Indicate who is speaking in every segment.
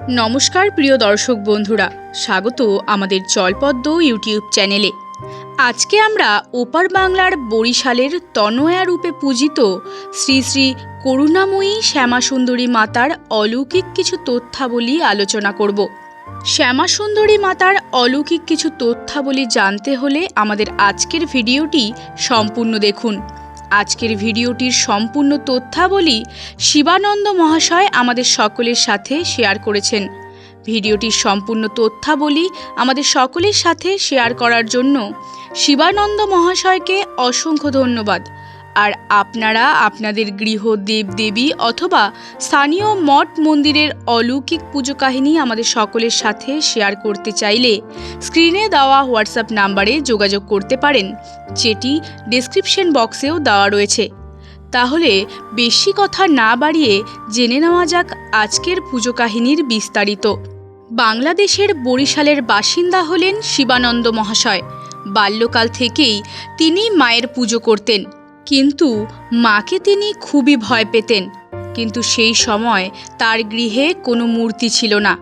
Speaker 1: নমস্কার প্রিয় দর্শক বন্ধুরা, স্বাগত আমাদের জলপদ্ম ইউটিউব চ্যানেলে। আজকে আমরা ওপার বাংলার বরিশালের তনয়া রূপে পূজিত শ্রী শ্রী করুণাময়ী শ্যামাসুন্দরী মাতার অলৌকিক কিছু তথ্যাবলী আলোচনা করব। শ্যামাসুন্দরী মাতার অলৌকিক কিছু তথ্যাবলী জানতে হলে আমাদের আজকের ভিডিওটি সম্পূর্ণ দেখুন। আজকের ভিডিওটির সম্পূর্ণ তথ্যাবলী শিবানন্দ মহাশয় আমাদের সকলের সাথে শেয়ার করেছেন। ভিডিওটির সম্পূর্ণ তথ্যাবলী আমাদের সকলের সাথে শেয়ার করার জন্য শিবানন্দ মহাশয়কে অসংখ্য ধন্যবাদ। আর আপনারা আপনাদের গৃহ দেবদেবী অথবা স্থানীয় মঠ মন্দিরের অলৌকিক পুজো কাহিনী আমাদের সকলের সাথে শেয়ার করতে চাইলে স্ক্রিনে দেওয়া হোয়াটসঅ্যাপ নাম্বারে যোগাযোগ করতে পারেন। যেটি ডেসক্রিপশন বক্সেও দেওয়া রয়েছে। তাহলে বেশি কথা না বাড়িয়ে জেনে নেওয়া যাক আজকের পুজো কাহিনীর বিস্তারিত। বাংলাদেশের বরিশালের বাসিন্দা হলেন শিবানন্দ মহাশয়। বাল্যকাল থেকেই তিনি মায়ের পুজো করতেন। কিন্তু মাকে তিনি খুবই ভয় পেতেন। কিন্তু সেই সময় তার গৃহে কোনো মূর্তি ছিল না।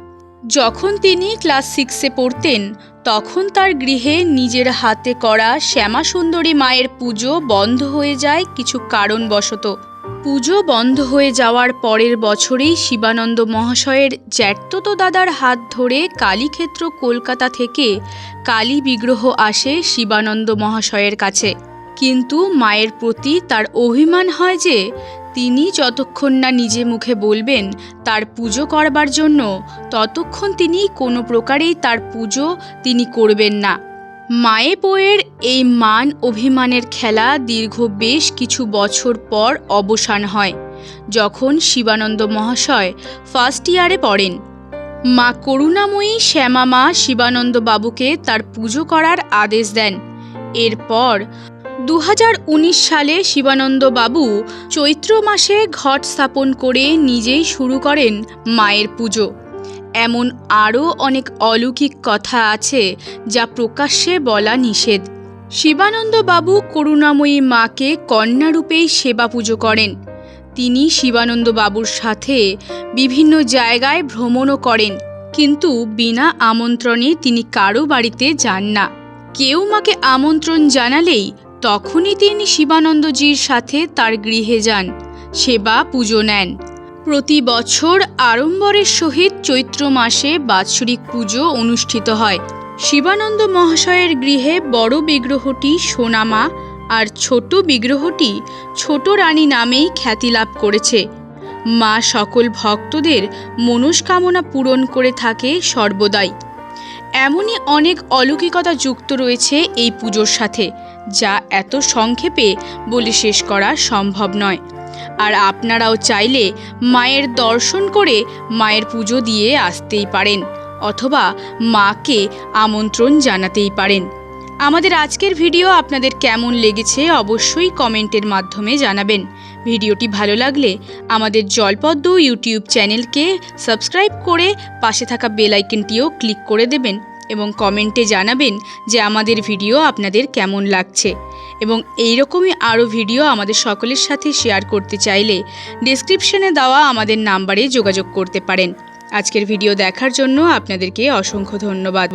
Speaker 1: যখন তিনি ক্লাস সিক্সে পড়তেন, তখন তার গৃহে নিজের হাতে করা শ্যামাসুন্দরী মায়ের পুজো বন্ধ হয়ে যায় কিছু কারণবশত। পুজো বন্ধ হয়ে যাওয়ার পরের বছরেই শিবানন্দ মহাশয়ের জ্যাঠতো দাদার হাত ধরে কালীক্ষেত্র কলকাতা থেকে কালী বিগ্রহ আসে শিবানন্দ মহাশয়ের কাছে। কিন্তু মায়ের প্রতি তার অভিমান হয় যে তিনি যতক্ষণ না নিজে মুখে বলবেন তার পুজো করবার জন্য, ততক্ষণ তিনি কোনো প্রকারেই তার পুজো তিনি করবেন না। মায়ে বইয়ের এই মান অভিমানের খেলা দীর্ঘ বেশ কিছু বছর পর অবসান হয়, যখন শিবানন্দ মহাশয় ফার্স্ট ইয়ারে পড়েন। মা করুণাময়ী শ্যামা মা শিবানন্দ বাবুকে তার পুজো করার আদেশ দেন। এরপর দু হাজার উনিশ সালে শিবানন্দ বাবু চৈত্র মাসে ঘট স্থাপন করে নিজেই শুরু করেন মায়ের পুজো। এমন আরও অনেক অলৌকিক কথা আছে যা প্রকাশ্যে বলা নিষেধ। শিবানন্দ বাবু করুণাময়ী মাকে কন্যারূপেই সেবা পুজো করেন। তিনি শিবানন্দ বাবুর সাথে বিভিন্ন জায়গায় ভ্রমণও করেন, কিন্তু বিনা আমন্ত্রণে তিনি কারও বাড়িতে যান না। কেউ মাকে আমন্ত্রণ জানালেই তখনই তিনি শিবানন্দজির সাথে তার গৃহে যান, সেবা, পুজো নেন। প্রতি বছর আড়ম্বরের সহিত চৈত্র মাসে বাৎসরিক পুজো অনুষ্ঠিত হয়। শিবানন্দ মহাশয়ের গৃহে বড় বিগ্রহটি সোনামা আর ছোট বিগ্রহটি ছোট রানী নামেই খ্যাতি লাভ করেছে। মা সকল ভক্তদের মনস্কামনা পূরণ করে থাকে সর্বদাই। এমনই অনেক অলৌকিকতা যুক্ত রয়েছে এই পুজোর সাথে, যা এত সংক্ষেপে বলে শেষ করা সম্ভব নয়। আর আপনারাও চাইলে মায়ের দর্শন করে মায়ের পুজো দিয়ে আসতেই পারেন, অথবা মাকে আমন্ত্রণ জানাতেই পারেন। আমাদের আজকের ভিডিও আপনাদের কেমন লেগেছে অবশ্যই কমেন্টের মাধ্যমে জানাবেন। ভিডিওটি ভালো লাগলে আমাদের জলপদ্ম ইউটিউব চ্যানেলকে সাবস্ক্রাইব করে পাশে থাকা বেল আইকনটিও ক্লিক করে দেবেন এবং কমেন্টে জানাবেন যে আমাদের ভিডিও আপনাদের কেমন লাগছে। এবং এই রকমই আরও ভিডিও আমাদের সকলের সাথে শেয়ার করতে চাইলে ডেসক্রিপশনে দেওয়া আমাদের নাম্বারে যোগাযোগ করতে পারেন। আজকের ভিডিও দেখার জন্য আপনাদেরকে অসংখ্য ধন্যবাদ।